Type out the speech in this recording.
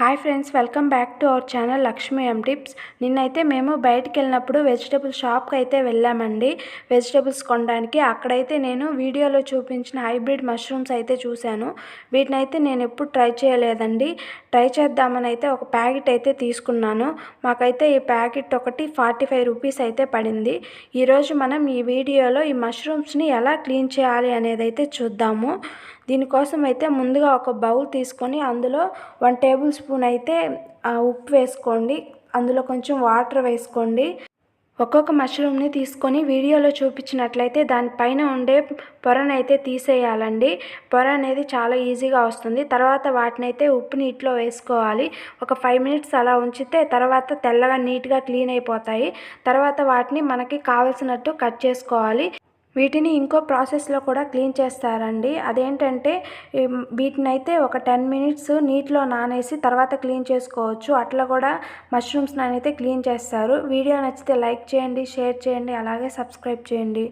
Hi friends welcome back to our channel Lakshmi M tips నిన్నైతే మేము బయటకు వెళ్ళినప్పుడు వెజిటబుల్ షాప్కి అయితే వెళ్ళామండి. వెజిటబుల్స్ కొనడానికి అక్కడైతే నేను వీడియోలో చూపించిన హైబ్రిడ్ మష్రూమ్స్ అయితే చూశాను. వీటిని అయితే నేను ఎప్పుడు ట్రై చేయలేదండి. ట్రై చేద్దామని అయితే ఒక ప్యాకెట్ అయితే తీసుకున్నాను. మాకైతే ఈ ప్యాకెట్ ఒకటి ఫార్టీ ఫైవ్ రూపీస్ అయితే పడింది. ఈరోజు మనం ఈ వీడియోలో ఈ మష్రూమ్స్ని ఎలా క్లీన్ చేయాలి అనేది అయితే చూద్దాము. దీనికోసం అయితే ముందుగా ఒక బౌల్ తీసుకొని అందులో వన్ టేబుల్ స్పూన్ అయితే ఉప్పు వేసుకోండి. అందులో కొంచెం వాటర్ వేసుకోండి. ఒక్కొక్క మష్రూమ్ని తీసుకొని వీడియోలో చూపించినట్లయితే దానిపైన ఉండే పొరనైతే తీసేయాలండి. పొర అనేది చాలా ఈజీగా వస్తుంది. తర్వాత వాటిని అయితే ఉప్పు నీటిలో వేసుకోవాలి. ఒక ఫైవ్ మినిట్స్ అలా ఉంచితే తర్వాత తెల్లగా నీట్గా క్లీన్ అయిపోతాయి. తర్వాత వాటిని మనకి కావలసినట్టు కట్ చేసుకోవాలి. వీటిని ఇంకో ప్రాసెస్లో కూడా క్లీన్ చేస్తారండి. అదేంటంటే వీటిని అయితే ఒక టెన్ మినిట్స్ నీటిలో నానేసి తర్వాత క్లీన్ చేసుకోవచ్చు. అట్లా కూడా మష్రూమ్స్ అయితే క్లీన్ చేస్తారు. వీడియో నచ్చితే లైక్ చేయండి షేర్ చేయండి అలాగే సబ్స్క్రైబ్ చేయండి.